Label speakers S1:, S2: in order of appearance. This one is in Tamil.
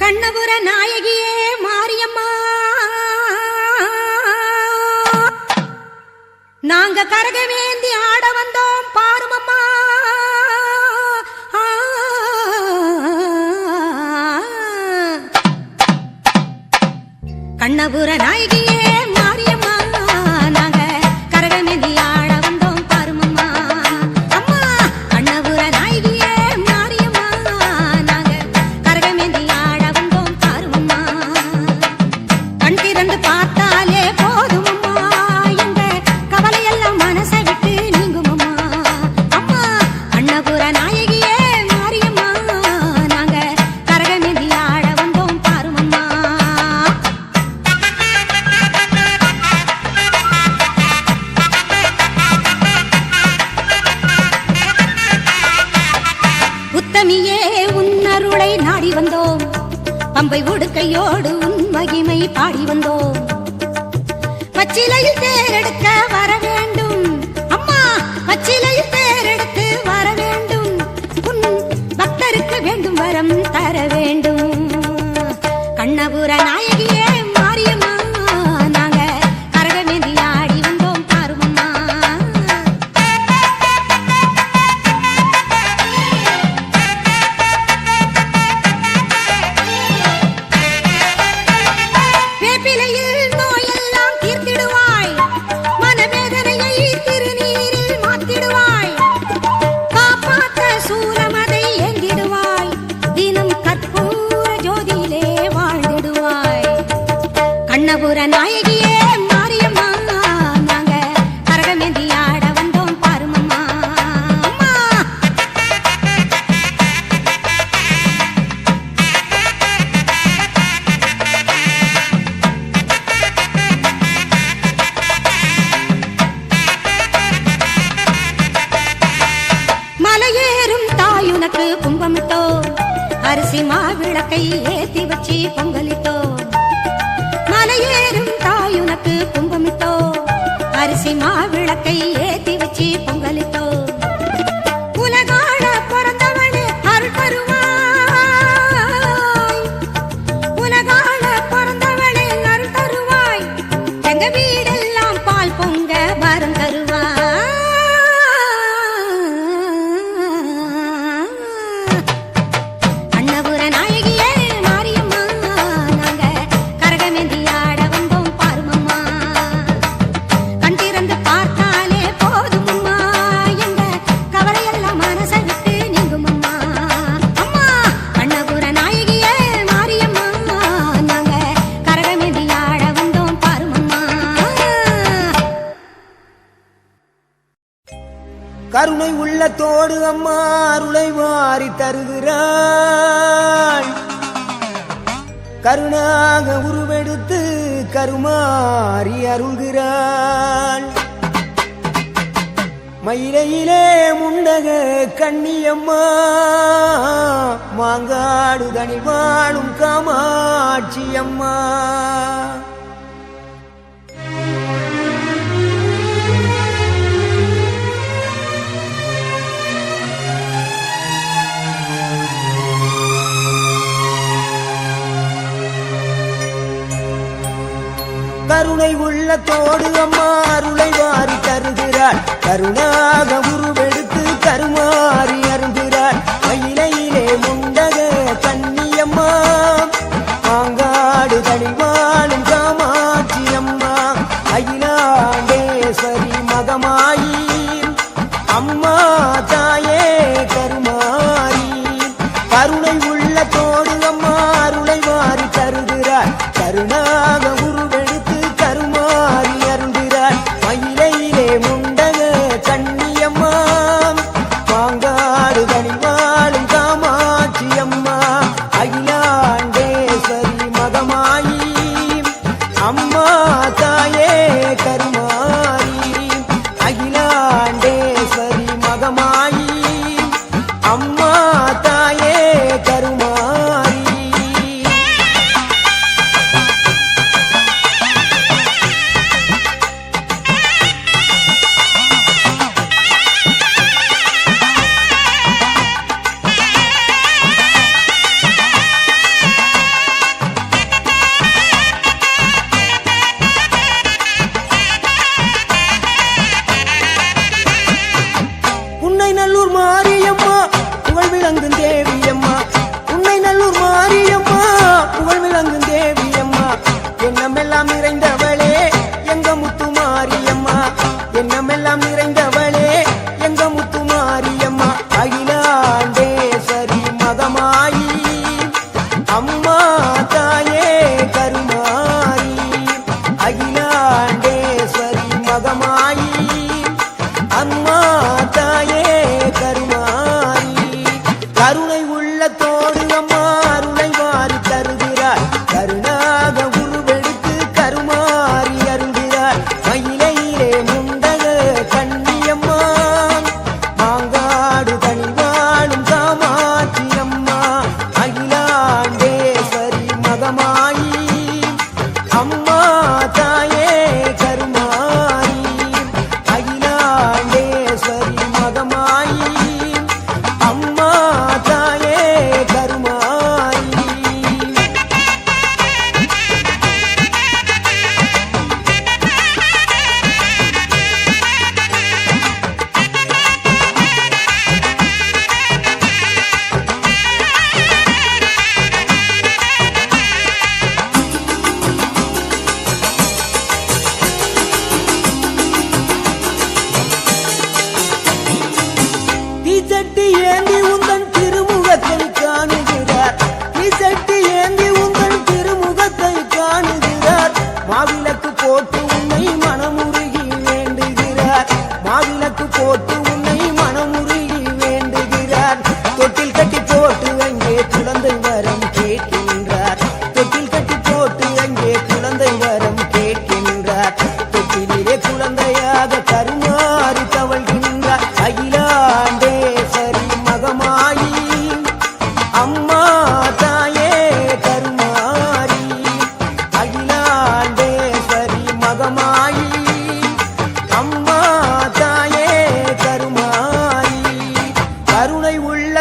S1: கண்ணபுர நாயகியே மாரியம்மா. நாங்க கரகமேந்தி ஆட வந்தோம் பாருமம்மா. கண்ணபுர நாயகியே உத்தமியே உன்னருளை நாடி வந்தோம். பம்பை ஒடுக்கையோடு உன் மகிமை பாடி வந்தோம். பச்சிலையில் தேரெடுக்க வர வேண்டும். அம்மா பச்சிலையில் தேரெடுத்து வர வேண்டும். உன் பக்தருக்கு வேண்டும் வரம் தர வேண்டும். கண்ணபுர கண்ணபுர நாயகியே மாரியம்மா. நாங்க கரகமேந்தி ஆட வந்தோம் பாருமம்மா. மலையேறும் தாயுனக்கு கும்பமிட்டோ அரிசி மாவிளக்கை ஏத்தி வச்சு பொங்கலி அரிசி மாவிளக்கை
S2: கருணை உள்ளத்தோடு அம்மா அருளை வாரி தருகிறாள் கருணாக உருவெடுத்து கருமாறி அருள்கிறாள். மயிலையிலே முண்டக கண்ணியம்மா மாங்காடு தனி வாழும் காமாட்சியம்மா. கருணை உள்ள தோடு அம்மா அருளை வாரி தருகிறாள். கருணாக உருவெடுத்து கருமாறி அருகிறாள் மயிலையிலே முண்டக கன்னியம்மா மனமெல்லாம் நிறைந்தவளே. எங்க முத்து மாரியம்மா அகிலாண்டேஸ்வரி மதமாயி. அம்மா தாயே கருமாயி. அகிலாண்டேஸ்வரி மதமாயி. அம்மா தாயி அம்மா தாயே கருமாரி அகிலாண்டேஸ்வரி மகமாயி அம்மா தாயே கருமாரி கருணை உள்ள